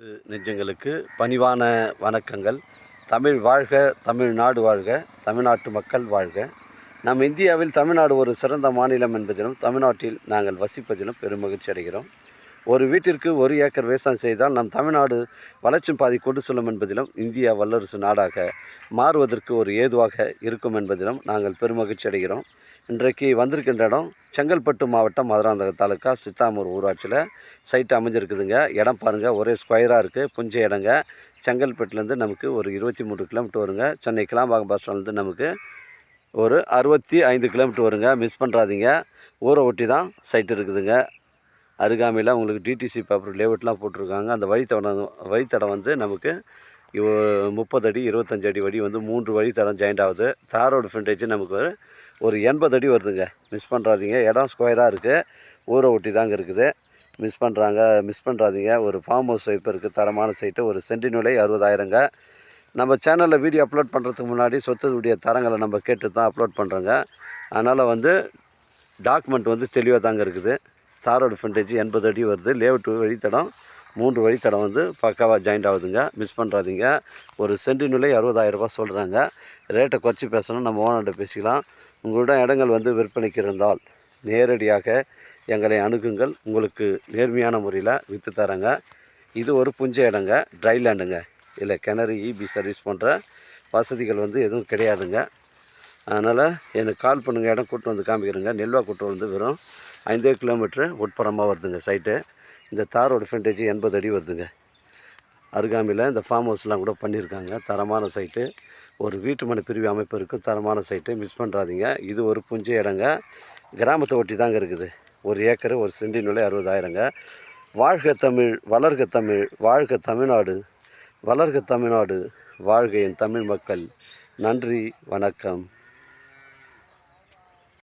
நெஞ்சங்களுக்கு பணிவான வணக்கங்கள். தமிழ் வாழ்க தமிழ்நாடு வாழ்க தமிழ்நாட்டு மக்கள் வாழ்க. நம் இந்தியாவில் தமிழ்நாடு ஒரு சிறந்த மாநிலம் என்பதிலும் தமிழ்நாட்டில் நாங்கள் வசிப்பதிலும் பெருமகிழ்ச்சி அடைகிறோம். ஒரு வீட்டிற்கு ஒரு ஏக்கர் விவசாயம் செய்தால் நம் தமிழ்நாடு வளர்ச்சி பாதை கொண்டு செல்லும் என்பதிலும் இந்தியா வல்லரசு நாடாக மாறுவதற்கு ஒரு ஏதுவாக இருக்கும் என்பதிலும் நாங்கள் பெருமகிழ்ச்சி அடைகிறோம். இன்றைக்கு வந்திருக்கின்ற இடம் செங்கல்பட்டு மாவட்டம் மதுராந்தகம் தாலுக்கா சித்தாமூர் ஊராட்சியில். சைட்டு அமைஞ்சிருக்குதுங்க. இடம் பாருங்கள் ஒரே ஸ்கொயராக இருக்குது புஞ்ச இடங்க. செங்கல்பட்டுலேருந்து நமக்கு ஒரு இருபத்தி மூணு கிலோமீட்டர் வருங்க. சென்னை கிளாம்பாக்கம் பஸ் ஸ்டாண்ட்லேருந்து நமக்கு ஒரு அறுபத்தி ஐந்து கிலோமீட்டர் வருங்க. மிஸ் பண்ணுறாதீங்க ஊரை ஒட்டி தான் சைட் இருக்குதுங்க. அருகாமையில் உங்களுக்கு டிடிசி பேப்பர் லேஅவுட்லாம் போட்டிருக்காங்க. அந்த வழித்தடம் வழித்தடம் வந்து நமக்கு இவ- முப்பது அடி இருபத்தஞ்சு அடி வடி வந்து மூன்று வழித்தடம் ஜாயிண்ட் ஆகுது. தாரோட ஃப்ரண்டேஜ் நமக்கு ஒரு ஒரு எண்பது அடி வருதுங்க. மிஸ் பண்ணுறாதீங்க இடம் ஸ்கொயராக இருக்குது ஊரை ஒட்டி தாங்க இருக்குது. மிஸ் பண்ணுறாங்க மிஸ் பண்ணுறாதீங்க ஒரு ஃபார்ம் ஹவுஸ் இப்போ இருக்குது தரமான சைட்டு ஒரு சென்டினுலை அறுபதாயிரங்க. நம்ம சேனலில் வீடியோ அப்லோட் பண்ணுறதுக்கு முன்னாடி சொத்துடைய தரங்களை நம்ம கேட்டு தான் அப்லோட் பண்ணுறோங்க அதனால் வந்து டாக்குமெண்ட் வந்து தெளிவாக தாங்க இருக்குது. தாரோட ஃப்ரண்டேஜ் எண்பது அடி வருது. லேஅவுட் வழித்தடம் மூன்று வழித்தடம் வந்து பக்காவாக ஜாயிண்ட் ஆகுதுங்க. மிஸ் பண்ணுறாதீங்க ஒரு சென்ட் நிலை அறுபதாயிரரூபா சொல்கிறாங்க ரேட்டை குறைச்சி பேசணும் நம்ம ஓனர்கிட்ட பேசிக்கலாம். உங்களிடம் இடங்கள் வந்து விற்பனைக்கு இருந்தால் நேரடியாக எங்களை அணுகுங்கள். உங்களுக்கு நேர்மையான முறையில் விற்று தரேங்க. இது ஒரு புஞ்ச இடங்க. ட்ரை லேண்டுங்க இல்லை கிணறு இபி சர்வீஸ் போன்ற வசதிகள் வந்து எதுவும் கிடையாதுங்க. அதனால் எனக்கு கால் பண்ணுங்கள் இடம் கூட்டு வந்து காமிக்கிறேங்க. நெல்வா கூட்டு வந்து வெறும் ஐந்தே கிலோமீட்ரு உட்புறமாக வருதுங்க சைட்டு. இந்த தாரோட ஃப்ரண்டேஜ் எண்பது அடி வருதுங்க. அருகாமையில் இந்த ஃபார்ம் ஹவுஸ்லாம் கூட பண்ணியிருக்காங்க தரமான சைட்டு. ஒரு வீட்டு மனை பிரிவு அமைப்பு இருக்கும். தரமான சைட்டு. மிஸ் பண்ணுறாதீங்க இது ஒரு புஞ்ச இடங்க. கிராமத்தை ஒட்டி தாங்க இருக்குது. ஒரு ஏக்கர் ஒரு சென்டின் விலை அறுபதாயிரங்க. வாழ்க தமிழ் வளர்க தமிழ் வாழ்க தமிழ்நாடு. வளர்க தமிழ்நாடு வாழ்க என் தமிழ் மக்கள். நன்றி வணக்கம்.